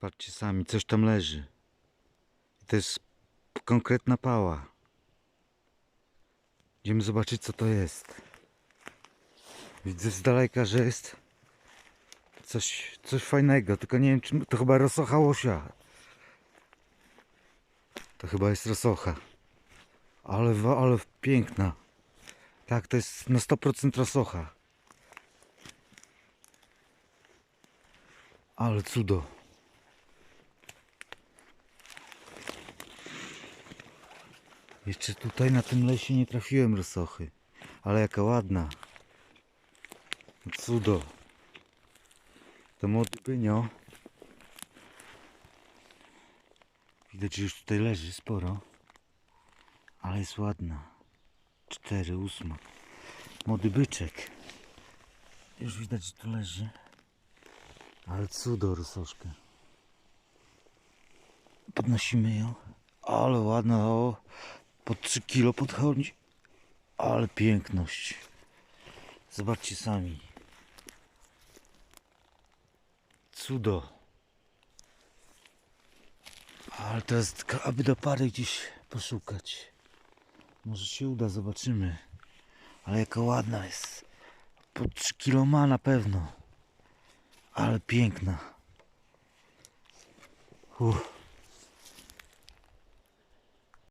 Patrzcie sami, coś tam leży. To jest konkretna pała. Idziemy zobaczyć co to jest. Widzę z daleka, że jest coś, coś fajnego, tylko nie wiem czy to chyba rosocha łosia. To chyba jest rosocha. Ale, ale piękna. Tak, to jest na 100% rosocha. Ale cudo. Jeszcze tutaj na tym lesie nie trafiłem rosochy. Ale jaka ładna. Cudo. To młody pynio. Widać, że już tutaj leży sporo. Ale jest ładna. Cztery, ósma. Młody byczek. Już widać, że tu leży. Ale cudo rososzkę. Podnosimy ją. Ale ładna, o. Po 3 kilo podchodzi. Ale piękność. Zobaczcie sami. Cudo. Ale to jest aby do pary gdzieś poszukać. Może się uda, zobaczymy. Ale jaka ładna jest. Po 3 kilo ma na pewno. Ale piękna. Uff.